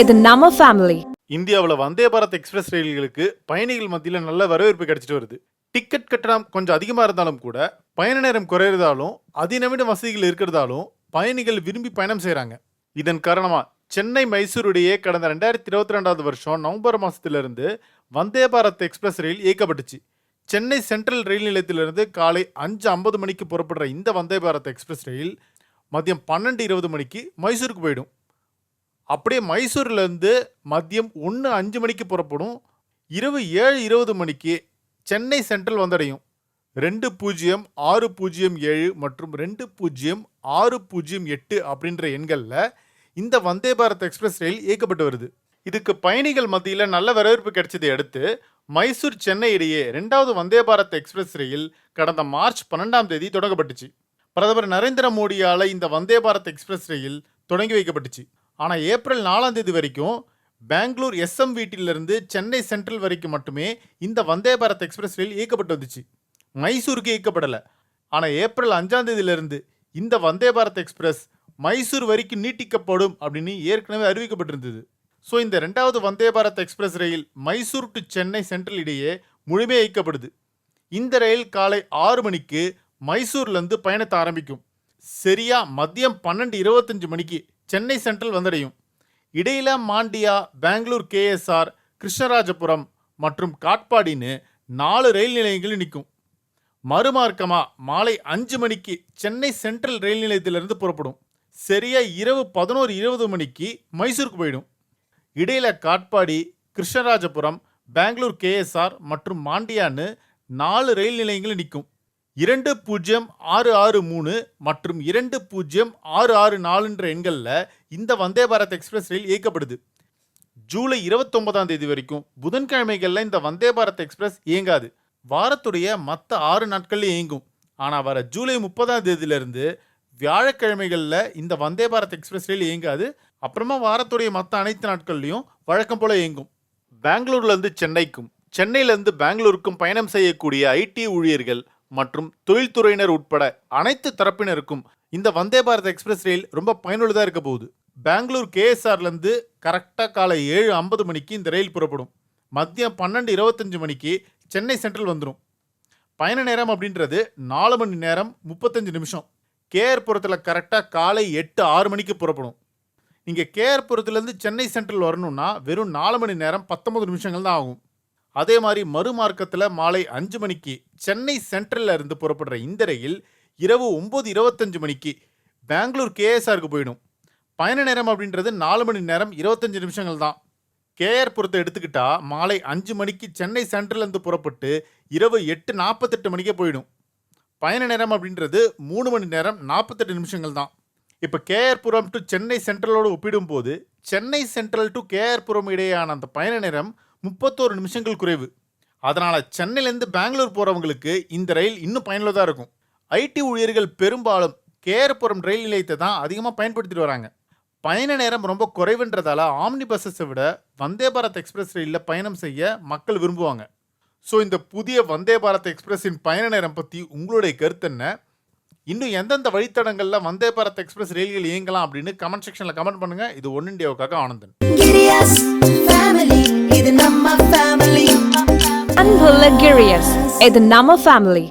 இது நம்ம ஃபேமிலி இந்தியாவில் வந்தே பாரத் எக்ஸ்பிரஸ் ரயில்களுக்கு பயணிகள் மத்தியில் நல்ல வரவேற்பு கிடைச்சிட்டு வருது. டிக்கெட் கட்டணம் கொஞ்சம் அதிகமாக இருந்தாலும் கூட பயண நேரம் குறையிறதாலும் அதிநவீன வசதிகள் இருக்கிறதாலும் பயணிகள் விரும்பி பயணம் செய்கிறாங்க இதன் காரணமாக சென்னை மைசூரிடையே கடந்த ரெண்டாயிரத்தி இருபத்தி ரெண்டாவது வருஷம் நவம்பர் மாதத்திலிருந்து வந்தே பாரத் எக்ஸ்பிரஸ் ரயில் இயக்கப்பட்டுச்சு. சென்னை சென்ட்ரல் ரயில் நிலையத்திலிருந்து காலை அஞ்சு ஐம்பது மணிக்கு புறப்படுற இந்த வந்தே பாரத் எக்ஸ்பிரஸ் ரயில் மதியம் பன்னெண்டு இருபது மணிக்கு மைசூருக்கு போயிடும். அப்படியே மைசூர்லேருந்து மதியம் ஒன்று அஞ்சு மணிக்கு புறப்படும். இரவு ஏழு இருபது மணிக்கு சென்னை சென்ட்ரல் வந்தடையும். ரெண்டு பூஜ்ஜியம் ஆறு பூஜ்ஜியம் ஏழு மற்றும் ரெண்டு பூஜ்ஜியம் ஆறு பூஜ்ஜியம் எட்டு அப்படின்ற எண்களில் இந்த வந்தே பாரத் எக்ஸ்பிரஸ் ரயில் இயக்கப்பட்டு வருது. இதுக்கு பயணிகள் மத்தியில் நல்ல வரவேற்பு கிடைச்சதை அடுத்து மைசூர் சென்னை இடையே ரெண்டாவது வந்தே பாரத் எக்ஸ்பிரஸ் ரயில் கடந்த மார்ச் பன்னெண்டாம் தேதி தொடங்கப்பட்டுச்சு. பிரதமர் நரேந்திர மோடியால் இந்த வந்தே பாரத் எக்ஸ்பிரஸ் ரயில் தொடங்கி வைக்கப்பட்டுச்சு. ஆனால் ஏப்ரல் நாலாம் தேதி வரைக்கும் பெங்களூர் எஸ்எம் வீட்டிலிருந்து சென்னை சென்ட்ரல் வரைக்கும் மட்டுமே இந்த வந்தே பாரத் எக்ஸ்பிரஸ் ரயில் இயக்கப்பட்டு வந்துச்சு. மைசூருக்கு இயக்கப்படலை. ஆனால் ஏப்ரல் அஞ்சாம் தேதியிலிருந்து இந்த வந்தே பாரத் எக்ஸ்பிரஸ் மைசூர் வரைக்கும் நீட்டிக்கப்படும் அப்படின்னு ஏற்கனவே அறிவிக்கப்பட்டிருந்தது. ஸோ இந்த ரெண்டாவது வந்தே பாரத் எக்ஸ்பிரஸ் ரயில் மைசூர் டு சென்னை சென்ட்ரல் இடையே முழுமையாக இயக்கப்படுது. இந்த ரயில் காலை ஆறு மணிக்கு மைசூர்லேருந்து பயணத்தை ஆரம்பிக்கும். சரியாக மதியம் பன்னெண்டு இருபத்தஞ்சு மணிக்கு சென்னை சென்ட்ரல் வந்தடையும். இடையில மாண்டியா பெங்களூர் கேஎஸ்ஆர் கிருஷ்ணராஜபுரம் மற்றும் காட்பாடின்னு நாலு ரயில் நிலையங்கள் நிற்கும். மறுமார்க்கமாக மாலை அஞ்சு மணிக்கு சென்னை சென்ட்ரல் ரயில் நிலையத்திலிருந்து புறப்படும். சரியா இரவு பதினோரு இருபது மணிக்கு மைசூருக்கு போயிடும். இடையில காட்பாடி கிருஷ்ணராஜபுரம் பெங்களூர் கேஎஸ்ஆர் மற்றும் மாண்டியான்னு நாலு ரயில் நிலையங்கள் நிற்கும். இரண்டு பூஜ்ஜியம் ஆறு ஆறு மூணு மற்றும் இரண்டு பூஜ்ஜியம் ஆறு ஆறு நாலுன்ற எண்களில் இந்த வந்தே பாரத் எக்ஸ்பிரஸ் ரயில் இயக்கப்படுது. ஜூலை இருபத்தொன்பதாம் தேதி வரைக்கும் புதன்கிழமைகளில் இந்த வந்தே பாரத் எக்ஸ்பிரஸ் இயங்காது. வாரத்துடைய மற்ற ஆறு நாட்களில் இயங்கும். ஆனால் வர ஜூலை முப்பதாம் தேதியிலிருந்து வியாழக்கிழமைகளில் இந்த வந்தே பாரத் எக்ஸ்பிரஸ் ரயில் இயங்காது. அப்புறமா வாரத்துடைய மற்ற அனைத்து நாட்கள்லையும் வழக்கம் போல இயங்கும். பெங்களூர்லேருந்து சென்னைக்கும் சென்னையிலேருந்து பெங்களூருக்கும் பயணம் செய்யக்கூடிய ஐடி ஊழியர்கள் மற்றும் தொழில்துறையினர் உட்பட அனைத்து தரப்பினருக்கும் இந்த வந்தே பாரத் எக்ஸ்பிரஸ் ரயில் ரொம்ப பயனுள்ளதாக இருக்க போகுது. பெங்களூர் கேஎஸ்ஆர்லேருந்து கரெக்டாக காலை ஏழு ஐம்பது மணிக்கு இந்த ரயில் புறப்படும். மதியம் பன்னெண்டு இருபத்தஞ்சு மணிக்கு சென்னை சென்ட்ரல் வந்துடும் பயண நேரம் அப்படின்றது நாலு மணி நேரம் முப்பத்தஞ்சு நிமிஷம். கேஆர்புரத்தில் கரெக்டாக காலை எட்டு ஆறு மணிக்கு புறப்படும். நீங்கள் கேஆர்புரத்துலேருந்து சென்னை சென்ட்ரல் வரணும்னா வெறும் நாலு மணி நேரம் பத்தொம்பது நிமிஷங்கள் தான் ஆகும். அதே மாதிரி மறுமார்க்கத்தில் மாலை அஞ்சு மணிக்கு சென்னை சென்ட்ரலில் இருந்து புறப்படுற இந்த ரயில் இரவு ஒம்பது இருபத்தஞ்சு மணிக்கு பெங்களூர் கேஎஸ்ஆருக்கு போயிடும். பயண நேரம் அப்படின்றது நாலு மணி நேரம் இருபத்தஞ்சு நிமிஷங்கள் தான். கேஆர் புறத்தை எடுத்துக்கிட்டா மாலை அஞ்சு மணிக்கு சென்னை சென்ட்ரலேருந்து புறப்பட்டு இரவு எட்டு நாற்பத்தெட்டு மணிக்கே போயிடும். பயண நேரம் அப்படின்றது மூணு மணி நேரம் நாற்பத்தெட்டு நிமிஷங்கள் தான். இப்போ கேஆர் புரம் டு சென்னை சென்ட்ரலோடு ஒப்பிடும்போது Chennai central to KR Puram இடையேயான அந்த பயண நேரம் முப்பத்தோரு நிமிஷங்கள் குறைவு. அதனால் சென்னையிலேருந்து பெங்களூர் போகிறவங்களுக்கு இந்த ரயில் இன்னும் பயனுள்ளதாக இருக்கும். ஐடி ஊழியர்கள் பெரும்பாலும் கேரப்புறம் ரயில் நிலையத்தை தான் அதிகமாக பயன்படுத்திட்டு வராங்க. பயண நேரம் ரொம்ப குறைவுன்றதால ஆம்னி பஸ்ஸஸை விட வந்தே பாரத் எக்ஸ்பிரஸ் ரயிலில் பயணம் செய்ய மக்கள் விரும்புவாங்க. ஸோ இந்த புதிய வந்தே பாரத் எக்ஸ்பிரஸின் பயண நேரம் பற்றி உங்களுடைய கருத்து என்ன? இன்னும் எந்தெந்த வழித்தடங்களில் வந்தே பாரத் எக்ஸ்பிரஸ் ரயில்கள் இயங்கலாம் அப்படின்னு கமெண்ட் செக்ஷனில் கமெண்ட் பண்ணுங்கள் இது ஒன் இண்டியாவுக்காக ஆனந்தன். இது நம்ம family. அன்புள்ள கிரியஸ் இது நம்ம ஃபேமிலி